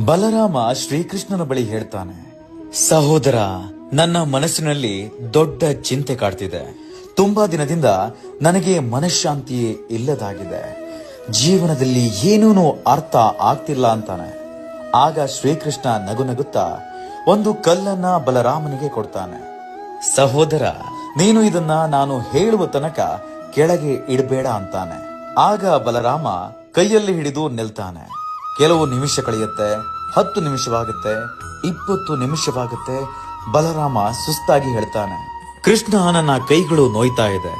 ಬಲರಾಮ ಶ್ರೀಕೃಷ್ಣನ ಬಳಿ ಹೇಳ್ತಾನೆ, ಸಹೋದರ, ನನ್ನ ಮನಸ್ಸಿನಲ್ಲಿ ದೊಡ್ಡ ಚಿಂತೆ ಕಾಡ್ತಿದೆ. ತುಂಬಾ ದಿನದಿಂದ ನನಗೆ ಮನಃಶಾಂತಿಯೇ ಇಲ್ಲದಾಗಿದೆ. ಜೀವನದಲ್ಲಿ ಏನೂನು ಅರ್ಥ ಆಗ್ತಿಲ್ಲ ಅಂತಾನೆ. ಆಗ ಶ್ರೀಕೃಷ್ಣ ನಗು ನಗುತ್ತಾ ಒಂದು ಕಲ್ಲನ್ನ ಬಲರಾಮನಿಗೆ ಕೊಡ್ತಾನೆ, ಸಹೋದರ, ನೀನು ಇದನ್ನ ನಾನು ಹೇಳುವ ತನಕ ಕೆಳಗೆ ಇಡಬೇಡ ಅಂತಾನೆ. ಆಗ ಬಲರಾಮ ಕೈಯಲ್ಲಿ ಹಿಡಿದು ನಿಲ್ತಾನೆ. ಕೆಲವು ನಿಮಿಷ ಕಳೆಯುತ್ತೆ, ಹತ್ತು ನಿಮಿಷವಾಗುತ್ತೆ, ಇಪ್ಪತ್ತು ನಿಮಿಷವಾಗುತ್ತೆ. ಬಲರಾಮ ಸುಸ್ತಾಗಿ ಹೇಳ್ತಾನೆ, ಕೃಷ್ಣ ನನ್ನ ಕೈಗಳು ನೋಯ್ತಾ ಇದೆ.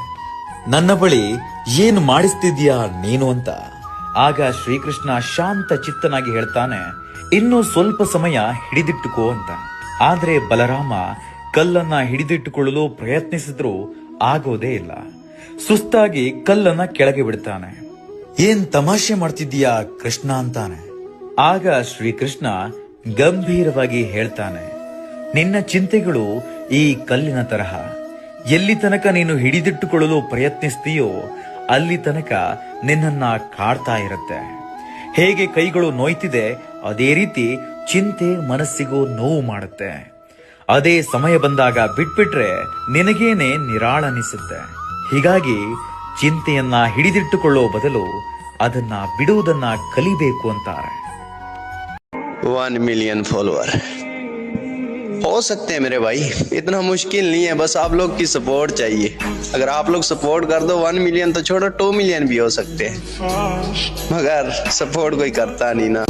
ನನ್ನ ಬಳಿ ಏನು ಮಾಡಿಸ್ತಿದ್ಯಾ ನೀನು ಅಂತ. ಆಗ ಶ್ರೀಕೃಷ್ಣ ಶಾಂತ ಚಿತ್ತನಾಗಿ ಹೇಳ್ತಾನೆ, ಇನ್ನು ಸ್ವಲ್ಪ ಸಮಯ ಹಿಡಿದಿಟ್ಟುಕೋ ಅಂತ. ಆದ್ರೆ ಬಲರಾಮ ಕಲ್ಲನ್ನ ಹಿಡಿದಿಟ್ಟುಕೊಳ್ಳಲು ಪ್ರಯತ್ನಿಸಿದ್ರು ಆಗೋದೇ ಇಲ್ಲ. ಸುಸ್ತಾಗಿ ಕಲ್ಲನ್ನ ಕೆಳಗೆ ಬಿಡ್ತಾನೆ. ಏನ್ ತಮಾಷೆ ಮಾಡ್ತಿದ್ದೀಯಾ ಕೃಷ್ಣ ಅಂತಾನೆ. ಆಗ ಶ್ರೀಕೃಷ್ಣ ಗಂಭೀರವಾಗಿ ಹೇಳ್ತಾನೆ, ನಿನ್ನ ಚಿಂತೆಗಳು ಈ ಕಲ್ಲಿನ ತರಹ. ಎಲ್ಲಿ ತನಕ ನೀನು ಹಿಡಿದಿಟ್ಟುಕೊಳ್ಳಲು ಪ್ರಯತ್ನಿಸ್ತೀಯೋ ಅಲ್ಲಿ ತನಕ ನಿನ್ನನ್ನ ಕಾಡ್ತಾ ಇರುತ್ತೆ. ಹೇಗೆ ಕೈಗಳು ನೋಯ್ತಿದೆ, ಅದೇ ರೀತಿ ಚಿಂತೆ ಮನಸ್ಸಿಗೂ ನೋವು ಮಾಡುತ್ತೆ. ಅದೇ ಸಮಯ ಬಂದಾಗ ಬಿಟ್ಬಿಟ್ರೆ ನಿನಗೇನೆ ನಿರಾಳನಿಸುತ್ತೆ. ಹೀಗಾಗಿ ಚಿಂತೆಯನ್ನ ಹಿಡಿದಿಟ್ಟುಕೊಳ್ಳೋ ಬದಲು ಅದನ್ನ ಬಿಡುವುದನ್ನ ಕಲಿಬೇಕು ಅಂತಾರೆ. वन मिलियन फॉलोअर हो सकते हैं मेरे भाई, इतना मुश्किल नहीं है, बस आप लोग की सपोर्ट चाहिए। अगर आप लोग सपोर्ट कर दो वन मिलियन तो छोड़ो टू मिलियन भी हो सकते हैं। मगर सपोर्ट कोई करता नहीं ना।